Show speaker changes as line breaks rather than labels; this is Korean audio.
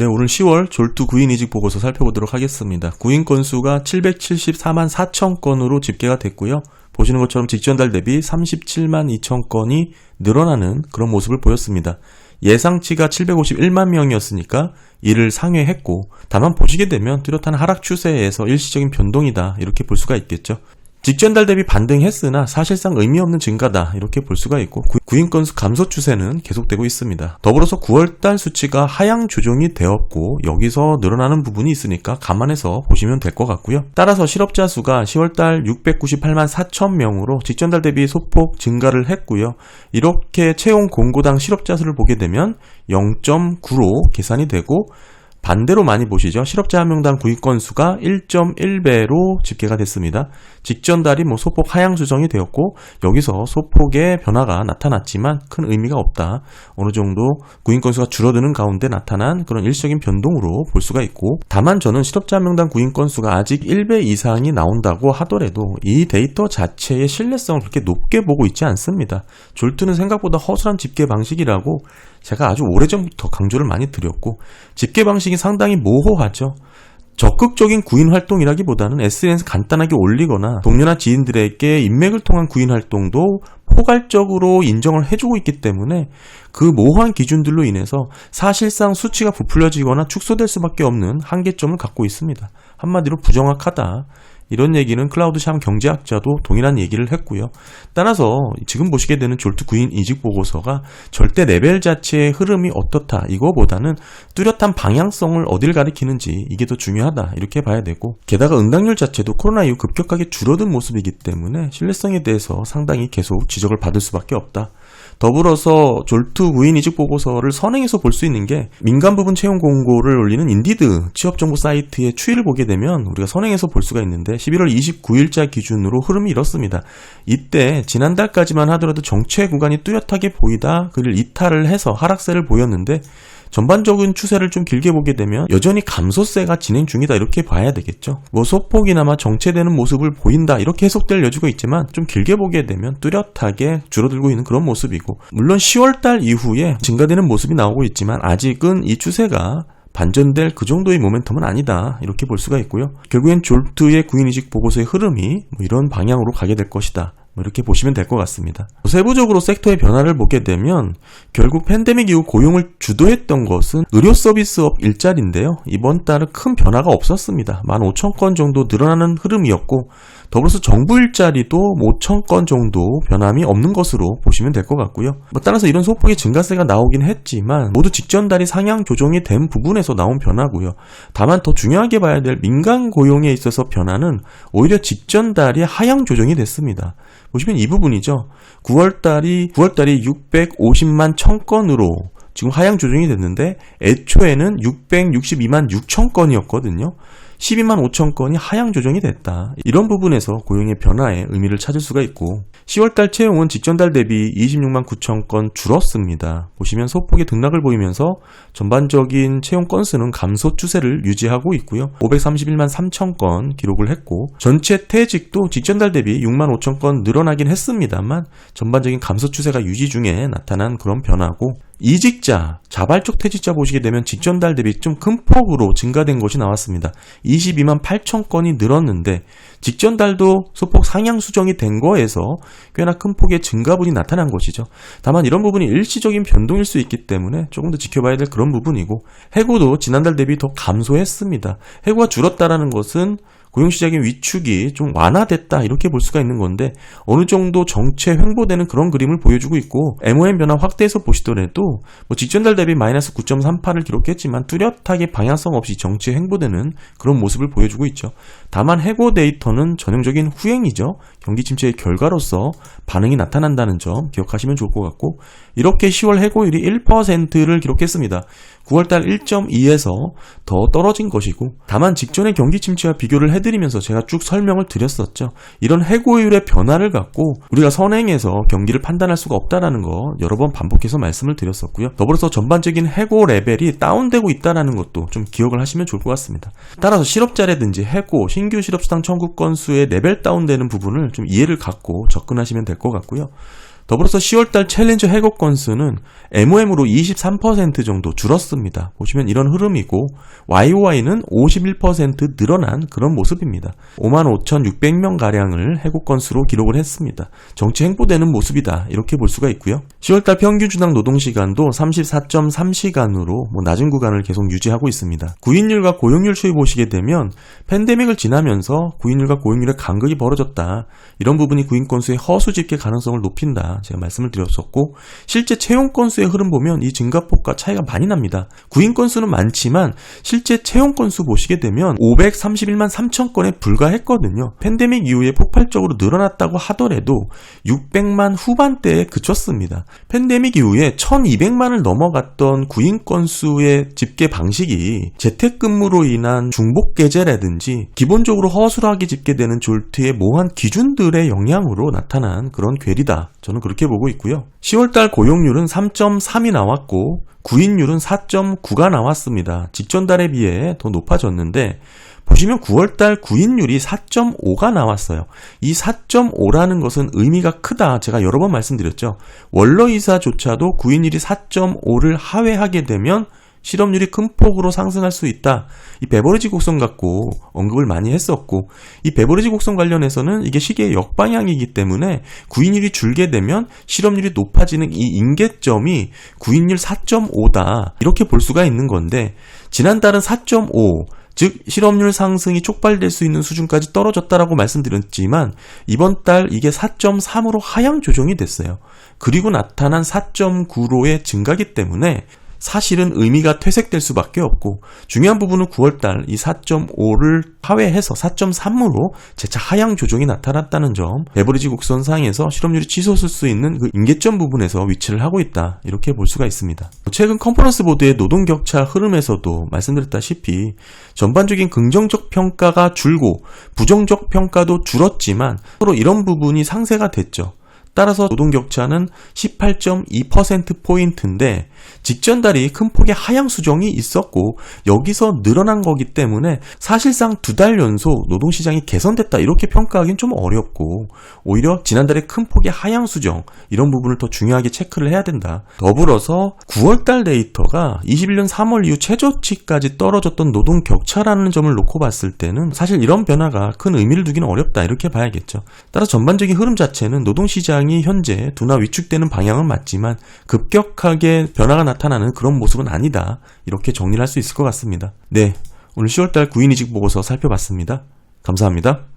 네, 오늘 10월 졸투 구인 이직 보고서 살펴보도록 하겠습니다. 구인 건수가 774만 4천 건으로 집계가 됐고요. 보시는 것처럼 직전달 대비 37만 2천 건이 늘어나는 그런 모습을 보였습니다. 예상치가 751만 명이었으니까 이를 상회했고 다만 보시게 되면 뚜렷한 하락 추세에서 일시적인 변동이다 이렇게 볼 수가 있겠죠. 직전달 대비 반등했으나 사실상 의미 없는 증가다 이렇게 볼 수가 있고 구인 건수 감소 추세는 계속되고 있습니다. 더불어서 9월달 수치가 하향 조정이 되었고 여기서 늘어나는 부분이 있으니까 감안해서 보시면 될 것 같고요. 따라서 실업자 수가 10월달 698만 4천 명으로 직전달 대비 소폭 증가를 했고요. 이렇게 채용 공고당 실업자 수를 보게 되면 0.9로 계산이 되고 반대로 많이 보시죠. 실업자 한 명당 구입 건수가 1.1배로 집계가 됐습니다. 직전 달이 뭐 소폭 하향 수정이 되었고 여기서 소폭의 변화가 나타났지만 큰 의미가 없다. 어느 정도 구인 건수가 줄어드는 가운데 나타난 그런 일시적인 변동으로 볼 수가 있고 다만 저는 실업자 한 명당 구인 건수가 아직 1배 이상이 나온다고 하더라도 이 데이터 자체의 신뢰성을 그렇게 높게 보고 있지 않습니다. 졸투는 생각보다 허술한 집계 방식이라고 제가 아주 오래전부터 강조를 많이 드렸고 집계 방식이 상당히 모호하죠. 적극적인 구인 활동이라기보다는 SNS 간단하게 올리거나 동료나 지인들에게 인맥을 통한 구인 활동도 포괄적으로 인정을 해주고 있기 때문에 그 모호한 기준들로 인해서 사실상 수치가 부풀려지거나 축소될 수밖에 없는 한계점을 갖고 있습니다. 한마디로 부정확하다. 이런 얘기는 클라우드 샴 경제학자도 동일한 얘기를 했고요. 따라서 지금 보시게 되는 졸트 구인 이직 보고서가 절대 레벨 자체의 흐름이 어떻다 이거보다는 뚜렷한 방향성을 어딜 가리키는지 이게 더 중요하다 이렇게 봐야 되고 게다가 응답률 자체도 코로나 이후 급격하게 줄어든 모습이기 때문에 신뢰성에 대해서 상당히 계속 지적을 받을 수밖에 없다. 더불어서 졸투 구인 이직 보고서를 선행해서 볼 수 있는 게 민간 부분 채용 공고를 올리는 인디드 취업 정보 사이트의 추이를 보게 되면 우리가 선행해서 볼 수가 있는데 11월 29일자 기준으로 흐름이 이렇습니다. 이때 지난달까지만 하더라도 정체 구간이 뚜렷하게 보이다 그를 이탈을 해서 하락세를 보였는데 전반적인 추세를 좀 길게 보게 되면 여전히 감소세가 진행 중이다 이렇게 봐야 되겠죠. 뭐 소폭이나마 정체되는 모습을 보인다 이렇게 해석될 여지가 있지만 좀 길게 보게 되면 뚜렷하게 줄어들고 있는 그런 모습이고 물론 10월달 이후에 증가되는 모습이 나오고 있지만 아직은 이 추세가 반전될 그 정도의 모멘텀은 아니다 이렇게 볼 수가 있고요. 결국엔 졸트의 구인이직 보고서의 흐름이 뭐 이런 방향으로 가게 될 것이다. 뭐 이렇게 보시면 될 것 같습니다. 세부적으로 섹터의 변화를 보게 되면 결국 팬데믹 이후 고용을 주도했던 것은 의료 서비스업 일자리인데요. 이번 달은 큰 변화가 없었습니다. 15,000건 정도 늘어나는 흐름이었고 더불어서 정부 일자리도 5천 건 정도 변함이 없는 것으로 보시면 될 것 같고요. 뭐 따라서 이런 소폭의 증가세가 나오긴 했지만 모두 직전 달이 상향 조정이 된 부분에서 나온 변화고요. 다만 더 중요하게 봐야 될 민간 고용에 있어서 변화는 오히려 직전 달이 하향 조정이 됐습니다. 보시면 이 부분이죠. 9월 달이 9월 달이 650만 천 건으로 지금 하향 조정이 됐는데 애초에는 662만 6천 건이었거든요. 12만 5천 건이 하향 조정이 됐다. 이런 부분에서 고용의 변화에 의미를 찾을 수가 있고 10월달 채용은 직전달 대비 26만 9천 건 줄었습니다. 보시면 소폭의 등락을 보이면서 전반적인 채용 건수는 감소 추세를 유지하고 있고요. 531만 3천 건 기록을 했고 전체 퇴직도 직전달 대비 6만 5천 건 늘어나긴 했습니다만 전반적인 감소 추세가 유지 중에 나타난 그런 변화고 이직자, 자발적 퇴직자 보시게 되면 직전 달 대비 좀 큰 폭으로 증가된 것이 나왔습니다. 22만 8천 건이 늘었는데 직전 달도 소폭 상향 수정이 된 거에서 꽤나 큰 폭의 증가분이 나타난 것이죠. 다만 이런 부분이 일시적인 변동일 수 있기 때문에 조금 더 지켜봐야 될 그런 부분이고 해고도 지난달 대비 더 감소했습니다. 해고가 줄었다라는 것은 고용시장의 위축이 좀 완화됐다 이렇게 볼 수가 있는 건데 어느 정도 정체 횡보되는 그런 그림을 보여주고 있고 MOM 변화 확대해서 보시더라도 뭐 직전달 대비 마이너스 9.38을 기록했지만 뚜렷하게 방향성 없이 정체 횡보되는 그런 모습을 보여주고 있죠. 다만 해고 데이터는 전형적인 후행이죠. 경기 침체의 결과로서 반응이 나타난다는 점 기억하시면 좋을 것 같고 이렇게 10월 해고율이 1%를 기록했습니다. 9월달 1.2에서 더 떨어진 것이고 다만 직전의 경기 침체와 비교를 해드리면서 제가 쭉 설명을 드렸었죠. 이런 해고율의 변화를 갖고 우리가 선행해서 경기를 판단할 수가 없다라는 거 여러 번 반복해서 말씀을 드렸었고요. 더불어서 전반적인 해고 레벨이 다운되고 있다라는 것도 좀 기억을 하시면 좋을 것 같습니다. 따라서 실업자라든지 해고, 신규 실업수당 청구 건수의 레벨 다운되는 부분을 좀 이해를 갖고 접근하시면 될 것 같고요. 더불어서 10월달 챌린저 해고 건수는 MOM으로 23% 정도 줄었습니다. 보시면 이런 흐름이고 YOY는 51% 늘어난 그런 모습입니다. 55,600명 가량을 해고 건수로 기록을 했습니다. 정치 행보되는 모습이다 이렇게 볼 수가 있고요. 10월달 평균 주당 노동 시간도 34.3시간으로 뭐 낮은 구간을 계속 유지하고 있습니다. 구인율과 고용률 추이 보시게 되면 팬데믹을 지나면서 구인율과 고용률의 간극이 벌어졌다. 이런 부분이 구인 건수의 허수 집계 가능성을 높인다. 제가 말씀을 드렸었고 실제 채용 건수의 흐름 보면 이 증가폭과 차이가 많이 납니다. 구인 건수는 많지만 실제 채용 건수 보시게 되면 531만 3천 건에 불과했거든요. 팬데믹 이후에 폭발적으로 늘어났다고 하더라도 600만 후반대에 그쳤습니다. 팬데믹 이후에 1200만을 넘어갔던 구인 건수의 집계 방식이 재택근무로 인한 중복 계제라든지 기본적으로 허술하게 집계되는 졸트의 모호한 기준들의 영향으로 나타난 그런 괴리다. 저는 그렇게 보고 있고요. 10월달 고용률은 3.3이 나왔고 구인율은 4.9가 나왔습니다. 직전 달에 비해 더 높아졌는데 보시면 9월달 구인율이 4.5가 나왔어요. 이 4.5라는 것은 의미가 크다. 제가 여러 번 말씀드렸죠. 원로이사조차도 구인율이 4.5를 하회하게 되면 실업률이 큰 폭으로 상승할 수 있다. 이 베버리지 곡선 갖고 언급을 많이 했었고 이 베버리지 곡선 관련해서는 이게 시계의 역방향이기 때문에 구인율이 줄게 되면 실업률이 높아지는 이 임계점이 구인율 4.5다. 이렇게 볼 수가 있는 건데 지난달은 4.5 즉 실업률 상승이 촉발될 수 있는 수준까지 떨어졌다라고 말씀드렸지만 이번 달 이게 4.3으로 하향 조정이 됐어요. 그리고 나타난 4.9로의 증가기 때문에 사실은 의미가 퇴색될 수밖에 없고 중요한 부분은 9월달 이 4.5를 하회해서 4.3으로 재차 하향 조정이 나타났다는 점 베버리지 곡선상에서 실업률이 치솟을 수 있는 그 임계점 부분에서 위치를 하고 있다 이렇게 볼 수가 있습니다. 최근 컨퍼런스 보드의 노동 격차 흐름에서도 말씀드렸다시피 전반적인 긍정적 평가가 줄고 부정적 평가도 줄었지만 서로 이런 부분이 상쇄가 됐죠. 따라서 노동 격차는 18.2%포인트인데 직전 달이 큰 폭의 하향 수정이 있었고 여기서 늘어난 거기 때문에 사실상 두 달 연속 노동 시장이 개선됐다 이렇게 평가하기는 좀 어렵고 오히려 지난달에 큰 폭의 하향 수정 이런 부분을 더 중요하게 체크를 해야 된다. 더불어서 9월 달 데이터가 21년 3월 이후 최저치까지 떨어졌던 노동 격차라는 점을 놓고 봤을 때는 사실 이런 변화가 큰 의미를 두기는 어렵다 이렇게 봐야겠죠. 따라 전반적인 흐름 자체는 노동 시장 이 현재 둔화 위축되는 방향은 맞지만 급격하게 변화가 나타나는 그런 모습은 아니다. 이렇게 정리를 할 수 있을 것 같습니다. 네. 오늘 10월달 구인이직 보고서 살펴봤습니다. 감사합니다.